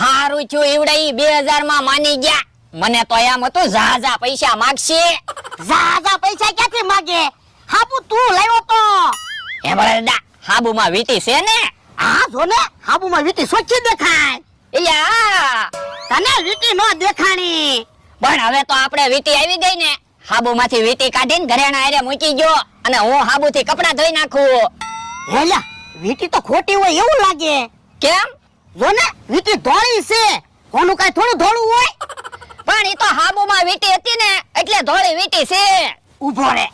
હારું છું ઈવડાઈ બે હજારમાં માની ગયા. મને તો એમ હતું ઝાઝા પૈસા માગશે. ઝાઝા પૈસા ક્યાંથી માગે? હાબુ તું લાવ્યો તો. એ બરાડા હાબુ માં વીટી છે ને? હા જો ને હાબુમાં વીટી સોચી દેખાય. એટલે તને વીટી નો દેખાણી. પણ હવે તો આપણે વીટી આવી ગઈ ને. હાબુ માંથી વીટી કાઢીને ઘરેણા આરે મૂકી ગયો અને હું હાબુ થી કપડા ધોઈ નાખું. હેલા વીટી તો ખોટી હોય એવું લાગે. કેમ? જો ને વીટી ધોળી કોનું કાંઈ થોડું ધોળું હોય? પણ એ તો હાબુ માં વીટી હતી ને, એટલે ધોળી વીટી છે. ઊભો રે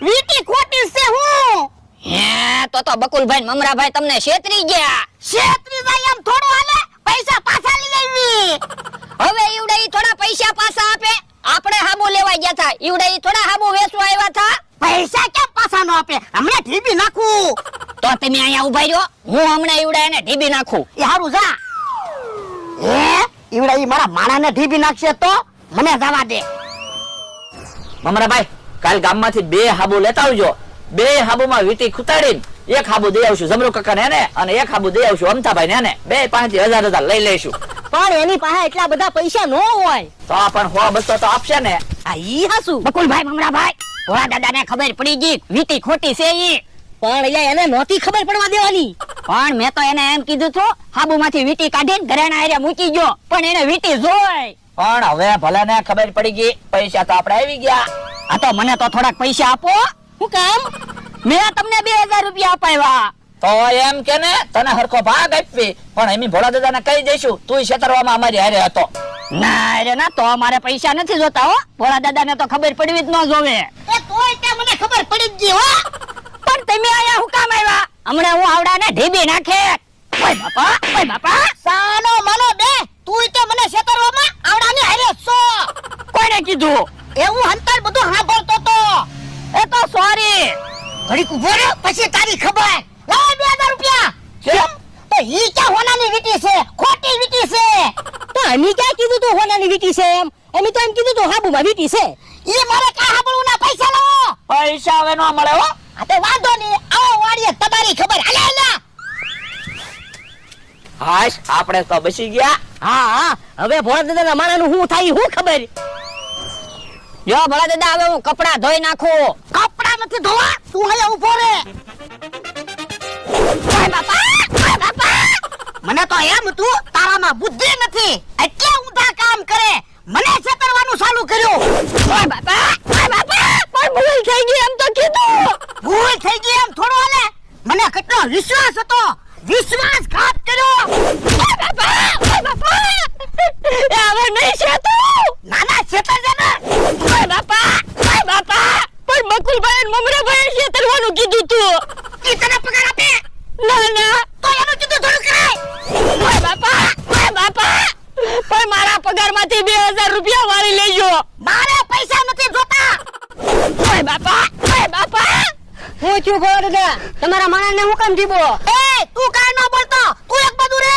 વીટી ખોટી છે હું? હે, તો તો બકુલભાઈ મમરાભાઈ તમને છેતરી ગયા. છેત્રી જાય એમ થોડું હાલે? પૈસા પાછા લઈ આવી. હવે ઈવડે ઈ થોડા પૈસા પાછા આપે. આપણે હાબુ લેવા ગયા હતા ઈવડે ઈ થોડા હાબુ વેચવા આવ્યા હતા પૈસા કેમ પાછા નો આપે? હમણાં ઢીબી નાખું. તો તમે અહીંયા ઊભા રહ્યો. હું હમણાં ઈવડે એને ઢીબી નાખું. એ હારું જા. હે? ઈવડા ઈ મારા માણાને ઢીબી નાખશે તો મને જવા દે. મમરાભાઈ કાલ ગામમાંથી બે હાબુ લેતા આવજો. બે હાબુમાં વીટી ખૂતાડીને એક હાબુ દઈ આવશું જમરૂ કાકાને ને અને એક હાબુ દઈ આવશું અમથાભાઈ ને બે પાંચ હજાર હજાર લઈ લઈશું. પણ એની પાસે એટલા બધા પૈસા નો હોય. તો પણ હો બસો તો આપશે ને. આ ઈ હાસુ. બકુલભાઈ મમરાભાઈ ભોળા દાદાને ખબર પડી ગઈ. વીટી ખોટી છે ઈ. પણ અહીંયા એને નહોતી ખબર પડવા દેવાની. પણ મેં તો એને એમ કીધું હતું હાબુ માંથી વીટી કાઢીને ઘરેણા હારે મૂકી ગયો પણ એને વીટી જોઈ. પણ હવે ભલે ને ખબર પડી ગઈ પૈસા તો આપણે આવી ગયા. આ તો મને તો થોડાક પૈસા આપો. હું કામ? મેં તમને બે હજાર રૂપિયા અપાવ્યા. તો એમ કે ને તને હરખો ભાગ આપવી પણ એમી ભોળા દાદાને કહી દઈશું તું છેતરવામાં અમારી હારે હતો. ના રે ના તો અમારે પૈસા નથી જોતા હો. ભોળા દાદાને તો ખબર પડવી જ ન જોવે. તોય તે મને ખબર પડી જ ગઈ હો. તમે આયા હું કામ આવ્યા? હમણાં હું આવડાને ઢીબી નાખે. ઓય બાપા ઓય બાપા. સાનો મનો બે તું તો મને શેતરવામાં આવડાની હારે છો. કોને કીધું? એવું હંતર બધું સાંભળતો તો. એ તો સોરી. ઘડીક ઊભો રે પછી તારી ખબર. લાવ બે હજાર રૂપિયા. કેમ? તો ઈ ક્યાં હોનાની વીટી છે? ખોટી વીટી છે. તો અમી ક્યાં કીધું તું હોનાની વીટી છે એમ? અમી તો એમ કીધું તું હાબુમાં વીટી છે. ઈ મારે કા હાબળું ના પૈસા લાવો પૈસા હવે ન મળે હો. આ વાંધો નહીં. આવો વાડીએ તમારી ખબર. અલે હાલે. હાશ આપણે તો બસી ગયા. હા હા. હવે ભોળા દાદાના માણાનું શું થાય શું ખબર? જો ભોળા દાદા હવે હું કપડા ધોઈ નાખું. કપડા નથી ધોવા? તું અહીંયા ઊભો રે? ઓય બાપા! ઓય બાપા! મને તો એમ તું તારામાં બુદ્ધિ નથી. એટલે ઊંધા કામ કરે. મને છેતરવાનું ચાલુ કર્યું. ઓય બાપા! ઓય બાપા! પણ ભૂલ થઈ ગઈ એમ તો કીધું ભૂલ થઈ ગઈ એમ થોડો હાલે મને કેટલો વિશ્વાસ હતો. વિશ્વાસઘાત કર્યો. એ શેતર ને ઓય બાપા ઓય બાપા. પણ બકુલભાઈ અને મમરાભાઈ છેતરવાનું કીધું તું. તને પગાર આપે? ના ના. કીધું થોડું કરાય. બાપા ઓય બાપા. પણ મારા પગારમાંથી બે હજાર રૂપિયા વાળી લેજો મારે પૈસા નથી જોતા ઓય બાપા ઓય બાપા હું ગોળ દે તમારા માણસ ને હું કામ જીબો એ તું કાઈ ન બોલતો. તું એક બાજુ રે.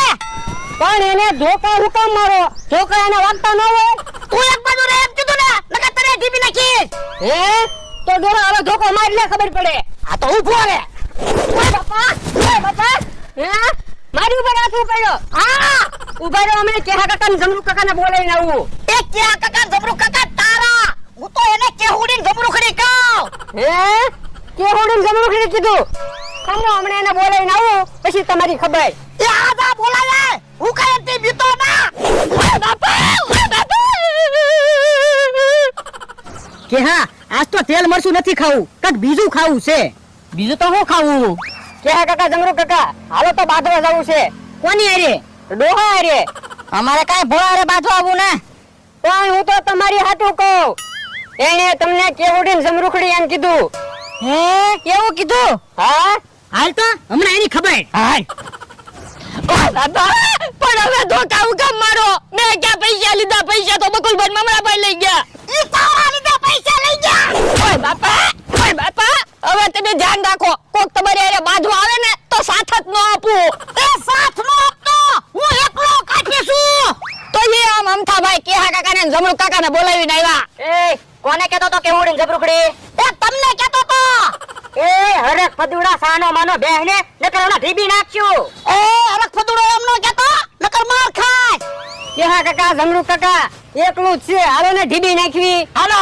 પણ એને ધોકા હું કામ મારો? ધોકા એને વાગતા ન હોય? તું એક બાજુ રે એમ કીધું ને. નકર તને ઢીબી નાખીશ. હે? તો ડોરો હવે ધોકો મારી લે ખબર પડે. આ તો ઊભો રે. ઓય બાપા ઓય બાપા. હે? મારી ઉપર હાથ ઉપાડ્યો? હા. ઊભા રહ્યો અમે કેહા કાકા ને જમરૂ કાકા ને બોલાવીને આવું. એ કેહા કાકા જમરૂ કાકા તારા. હું તો એને કેહુડી જમરૂ ખડી કહું. હે? કેહુડી ને જમરૂ ખડી કીધું. ખમો હમણે એને બોલાવીને આવું પછી તમારી ખબર. એ આદા બોલાવે! હું કઈ હતી બીતો ના કે હા આજ તો તેલ મરચું નથી ખાવું. કંઈક બીજું ખાવું છે. બીજું તો શું ખાવું? કે હા કાકા જમરૂ કાકા. હાલો તો બાંધવા જવું છે. કોની અરે ડોહા અરે અમારે કાંઈ ભોળા અરે બાંધવા આવું ને? પણ હું તો તમારી હાટું કહું. એને તમને કેવડીને જમરૂખડી એમ કીધું. હે? એવું કીધું? હા? હાલ તો હમણાં એની ખબર. હાલ. પણ હવે ધોકા હું મારો? મેં ક્યાં પૈસા લીધા? પૈસા તો બકુલભાઈ ને મમરાભાઈ લઈ ગયા. ઈ તારા લીધે પૈસા લઈ ગયા. ઓય બાપા ઓય બાપા હવે તમે ધ્યાન રાખો. કોક તમારે બાંધવા આવે ને તો સાથ જ ન આપું. એ સાથ નો આપતો? હું એકલો કાઢી છું. તો એ આમ અમથાભાઈ કેહા કાકા ને જમરૂ કાકાને બોલાવીને આવ્યા. એ કોને કહેતો તો કેવડીને જબરુખડી એ તમને કહેતો એ હરખ ફદુડા સાનો માનો બેહને નકર ઓના ઢીબી નાખશું એ હરક ફદુડો એમ નો કેતો નકર માર ખાય. કેહા કાકા જમરૂ કાકા એકલું છે. હાલો ને ઢીબી નાખવી. હાલો.